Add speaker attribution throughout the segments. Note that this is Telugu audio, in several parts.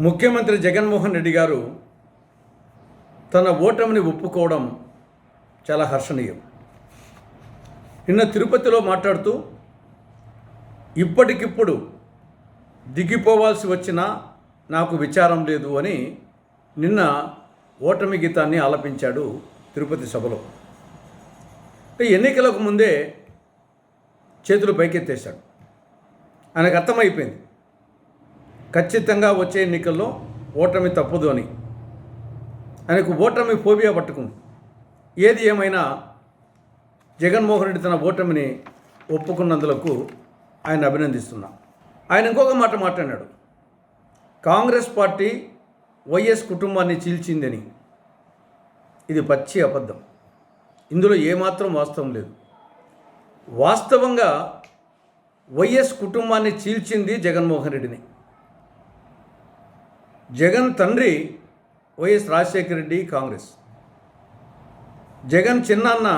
Speaker 1: ముఖ్యమంత్రి జగన్మోహన్ రెడ్డి గారు తన ఓటమిని ఒప్పుకోవడం చాలా హర్షణీయం. నిన్న తిరుపతిలో మాట్లాడుతూ ఇప్పటికిప్పుడు దిగిపోవాల్సి వచ్చినా నాకు విచారం లేదు అని నిన్న ఓటమి గీతాన్ని ఆలపించాడు తిరుపతి సభలో. ఎన్నికలకు ముందే చేతులు పైకెత్తేశాడు. ఆయనకు అర్థమైపోయింది. ఖచ్చితంగా వచ్చే ఎన్నికల్లో ఓటమి తప్పదు అని. ఆయనకు ఓటమి ఫోబియా పట్టుకుంది. ఏది ఏమైనా జగన్మోహన్ రెడ్డి తన ఓటమిని ఒప్పుకున్నందులకు ఆయన అభినందిస్తున్నా. ఆయన ఇంకొక మాట మాట్లాడాడు. కాంగ్రెస్ పార్టీ వైఎస్ కుటుంబాన్ని చీల్చిందని. ఇది పచ్చి అబద్ధం. ఇందులో ఏమాత్రం వాస్తవం లేదు. వాస్తవంగా వైఎస్ కుటుంబాన్ని చీల్చింది జగన్మోహన్ రెడ్డిని. జగన్ తండ్రి వైఎస్ రాజశేఖర రెడ్డి కాంగ్రెస్. జగన్ చిన్నాన్న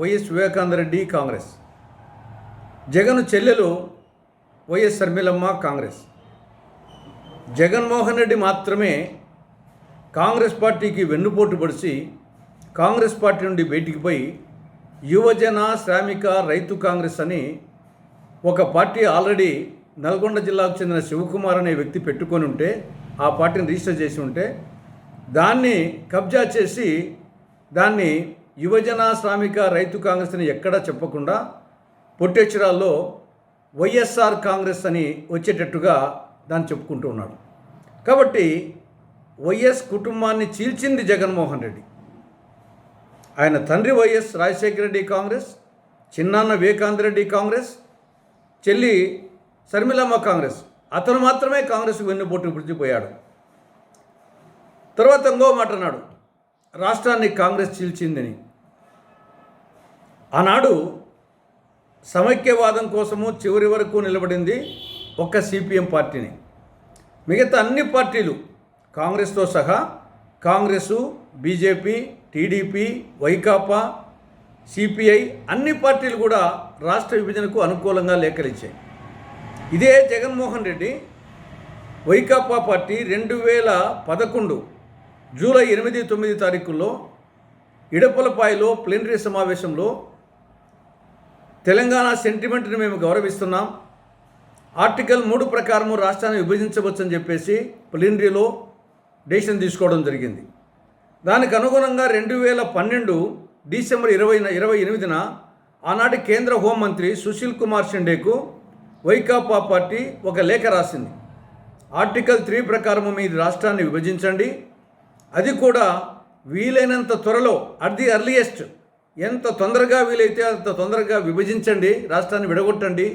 Speaker 1: వైఎస్ వివేకానంద రెడ్డి కాంగ్రెస్. జగన్ చెల్లెలు వైఎస్ శర్మిలమ్మ కాంగ్రెస్. జగన్మోహన్ రెడ్డి మాత్రమే కాంగ్రెస్ పార్టీకి వెన్నుపోటు పడిచి కాంగ్రెస్ పార్టీ నుండి బయటికి పోయి యువజన శ్రామిక రైతు కాంగ్రెస్ అని ఒక పార్టీ ఆల్రెడీ నల్గొండ జిల్లాకు చెందిన శివకుమార్ అనే వ్యక్తి పెట్టుకొని ఉంటే ఆ పార్టీని రిజిస్టర్ చేసి ఉంటే దాన్ని కబ్జా చేసి దాన్ని యువజన శ్రామిక రైతు కాంగ్రెస్ అని ఎక్కడా చెప్పకుండా పొట్టెచ్చరాల్లో వైఎస్ఆర్ కాంగ్రెస్ అని వచ్చేటట్టుగా దాన్ని చెప్పుకుంటూ ఉన్నాడు. కాబట్టి వైఎస్ కుటుంబాన్ని చీల్చింది జగన్మోహన్ రెడ్డి. ఆయన తండ్రి వైఎస్ రాజశేఖర రెడ్డి కాంగ్రెస్ చిన్నాన్న వివేకాంత్ రెడ్డి కాంగ్రెస్ చెల్లి శర్మిలమ్మ కాంగ్రెస్ అతను మాత్రమే కాంగ్రెస్ వెన్నుపోటు పుడిచిపోయాడు తర్వాత ఇంకో మాట అన్నాడు రాష్ట్రాన్ని కాంగ్రెస్ చీల్చిందని. ఆనాడు సమైక్యవాదం కోసము చివరి వరకు నిలబడింది ఒక్క సిపిఎం పార్టీని. మిగతా అన్ని పార్టీలు కాంగ్రెస్తో సహా Congress BJP TDP Vaikapa CPI అన్ని పార్టీలు కూడా రాష్ట్ర విభజనకు అనుకూలంగా లేఖలిచ్చాయి. ఇదే జగన్మోహన్ రెడ్డి వైకాపా పార్టీ రెండు వేల పదకొండు జూలై ఎనిమిది తొమ్మిది తారీఖుల్లో ఇడపలపాయలో ప్లీనరీ సమావేశంలో తెలంగాణ సెంటిమెంట్ని మేము గౌరవిస్తున్నాం. ఆర్టికల్ మూడు ప్రకారము రాష్ట్రాన్ని విభజించవచ్చని చెప్పేసి ప్లీనరీలో డెసిషన్ తీసుకోవడం జరిగింది. దానికి అనుగుణంగా రెండు వేల పన్నెండు డిసెంబర్ ఇరవై ఇరవై ఎనిమిదిన ఆనాటి కేంద్ర హోంమంత్రి సుశీల్ కుమార్ షిండేకు వైకాపా పార్టీ ఒక లేఖ రాసింది. ఆర్టికల్ త్రీ ప్రకారము మీ రాష్ట్రాన్ని విభజించండి. అది కూడా వీలైనంత త్వరలో అట్ ది అర్లియెస్ట్ ఎంత తొందరగా వీలైతే అంత తొందరగా విభజించండి రాష్ట్రాన్ని విడగొట్టండి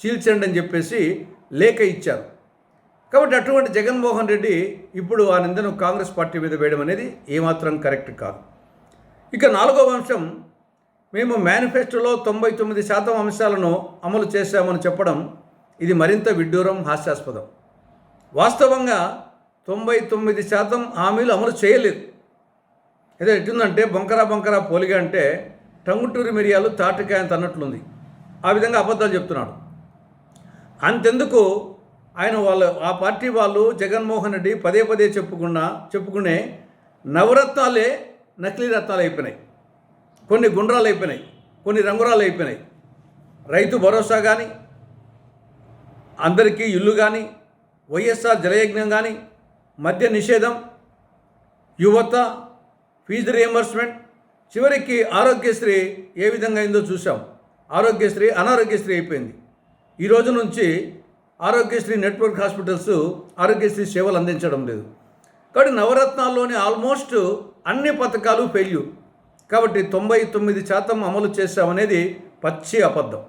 Speaker 1: చీల్చండి అని చెప్పేసి లేఖ ఇచ్చారు. కాబట్టి అటువంటి జగన్మోహన్ రెడ్డి ఇప్పుడు ఆ నిందను కాంగ్రెస్ పార్టీ మీద వేయడం అనేది ఏమాత్రం కరెక్ట్ కాదు. ఇక నాలుగవ అంశం మేము మేనిఫెస్టోలో తొంభై తొమ్మిది శాతం అంశాలను అమలు చేశామని చెప్పడం ఇది మరింత విడ్డూరం హాస్యాస్పదం. వాస్తవంగా తొంభై తొమ్మిది శాతం హామీలు అమలు చేయలేదు. ఏదో ఎట్టుందంటే బొంకరా బొంకరా పోలిగా అంటే టంగుటూరి మిరియాలు తాటికాయంత అన్నట్లుంది. ఆ విధంగా అబద్ధాలు చెప్తున్నాడు. అంతెందుకు ఆయన వాళ్ళు ఆ పార్టీ వాళ్ళు జగన్మోహన్ రెడ్డి పదే పదే చెప్పుకున్నా చెప్పుకునే నవరత్నాలే నకిలీ రత్నాలు అయిపోయినాయి. కొన్ని గుండ్రాలు అయిపోయినాయి కొన్ని రంగురాలు అయిపోయినాయి. రైతు భరోసా కానీ అందరికీ ఇల్లు కానీ వైఎస్ఆర్ జలయజ్ఞం కానీ మద్య నిషేధం యువత ఫీజు రియంబర్స్మెంట్ చివరికి ఆరోగ్యశ్రీ ఏ విధంగా అయిందో చూసాం ఆరోగ్యశ్రీ అనారోగ్యశ్రీ అయిపోయింది. ఈ రోజు నుంచి ఆరోగ్యశ్రీ నెట్వర్క్ హాస్పిటల్స్ ఆరోగ్యశ్రీ సేవలు అందించడం లేదు. కాబట్టి నవరత్నాల్లోని ఆల్మోస్ట్ అన్ని పథకాలు ఫెయిల్యూర్. కాబట్టి తొంభై తొమ్మిది శాతం అమలు చేశామనేది పచ్చి అబద్ధం.